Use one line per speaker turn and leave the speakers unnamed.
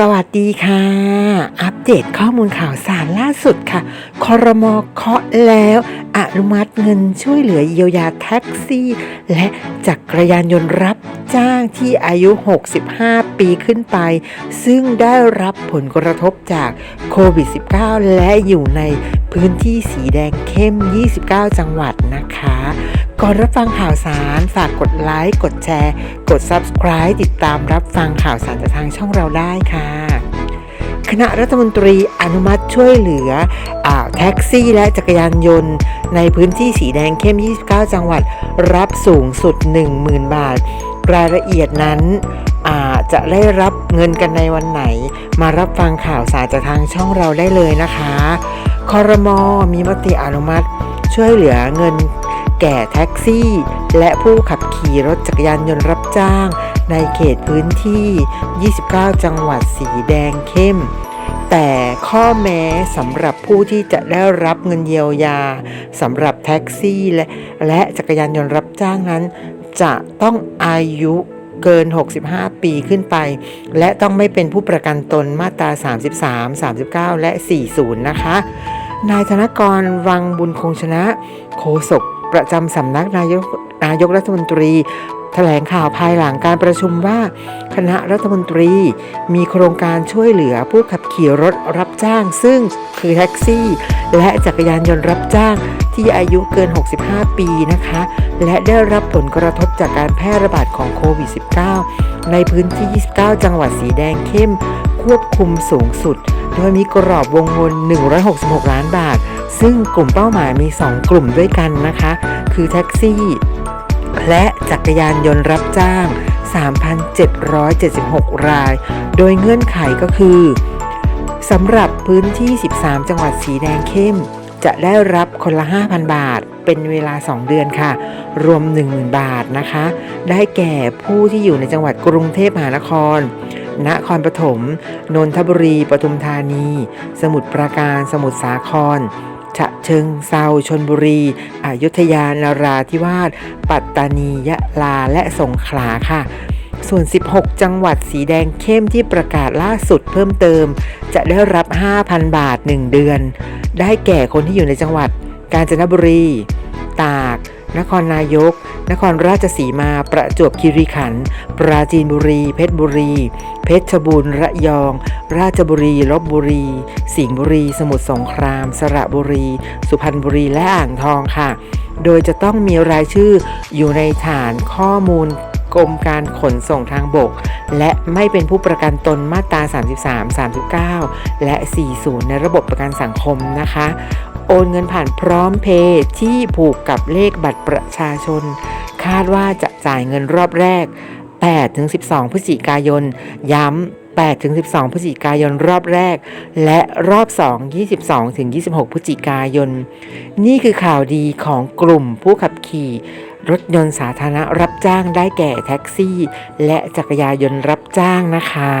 สวัสดีค่ะ อัปเดตข้อมูลข่าวสารล่าสุดค่ะ คอรมอเคาะแล้วอนุมัติเงินช่วยเหลือเยียวยาแท็กซี่ และจักรยานยนต์รับจ้างที่อายุ 65 ปีขึ้นไป ซึ่งได้รับผลกระทบจากโควิด -19 และอยู่ใน พื้นที่สีแดงเข้ม 29 จังหวัดนะคะ ก่อนรับฟังข่าวสารฝากกดไลค์ กดแชร์ กด Subscribe ติดตามรับฟังข่าวสารจากทางช่องเราได้ค่ะคณะรัฐมนตรีอนุมัติช่วยเหลืออแท็กซี่และจักรยานยนต์ ในพื้นที่สีแดงเข้ม 29 จังหวัด รับสูงสุด 10,000 บาท รายละเอียดนั้น จะได้รับเงินกันในวันไหน มารับฟังข่าวสารจากทางช่องเราได้เลยนะคะคอรมอมีมติอนุมัติ ช่วยเหลือเงินแก่แท็กซี่ และผู้ขับขี่รถจักรยานยนต์รับจ้าง ในเขตพื้นที่ 29 จังหวัดสีแดงเข้ม แต่ข้อแม้สำหรับผู้ที่จะได้รับเงินเยียวยาสำหรับแท็กซี่และและจักรยานยนต์รับจ้างนั้น จะต้องอายุ เกิน 65 ปีขึ้นไป และต้องไม่เป็นผู้ประกันตนมาตรา 33 39 และ 40 นะคะ นายธนกรวังบุญคงชนะ โฆษกประจำสำนักนายกนายกรัฐมนตรีแถลงข่าวภายหลังการประชุมว่า คณะรัฐมนตรี มีโครงการช่วยเหลือผู้ขับขี่รถรับจ้าง ซึ่งคือแท็กซี่ และจักรยานยนต์รับจ้างที่อายุเกิน 65 ปีนะคะ และได้รับผลกระทบจากการแพร่ระบาดของโควิด -19 ในพื้นที่ 29 จังหวัดสีแดงเข้ม ควบคุมสูงสุด โดยมีกรอบวงเงิน 166 ล้านบาท ซึ่งกลุ่มเป้าหมายมี 2 กลุ่มด้วยกันนะคะ คือแท็กซี่ และจักรยานยนต์รับจ้าง 3,776 ราย โดยเงื่อนไขก็คือ สำหรับพื้นที่ 13 จังหวัดสีแดงเข้ม จะได้รับคนละ 5,000 บาท เป็นเวลา 2 เดือนค่ะ รวม 10,000 บาทนะคะ ได้แก่ผู้ที่อยู่ในจังหวัดกรุงเทพมหานครนครปฐม นนทบุรี ปทุมธานี สมุทรปราการ สมุทรสาคร ฉะเชิงเซาชนบุรี อยุธยา นาราธิวาส ปัตตานี ยะลา และสงขลาค่ะ ส่วน 16 จังหวัดสีแดงเข้มที่ประกาศล่าสุดเพิ่มเติม จะได้รับ 5,000 บาท 1 เดือน ได้แก่คนที่อยู่ในจังหวัด กาญจนบุรี ตาก นครนายก นครราชสีมา ประจวบคีรีขันธ์ ปราจีนบุรี เพชรบุรี เพชรบูรณ์ ระยอง ราชบุรี ลบบุรี สิงห์บุรี สมุทรสงคราม สระบุรี สุพรรณบุรี และอ่างทองค่ะโดยจะต้องมีรายชื่ออยู่ในฐานข้อมูล กรมการขนส่งทางบก และไม่เป็นผู้ประกันตนมาตรา 33 39 และ 40 ในระบบประกันสังคมนะคะ โอนเงินผ่านพร้อมเพย์ที่ผูกกับเลขบัตรประชาชน คาดว่าจะจ่ายเงินรอบแรก 8-12 พฤศจิกายน ย้ำ8-12 พฤศจิกายนรอบแรก และรอบ 2 22-26 พฤศจิกายน นี่คือข่าวดีของกลุ่มผู้ขับขี่ รถยนต์สาธารณะรับจ้างได้แก่แท็กซี่ และจักรยานยนต์รับจ้างนะคะ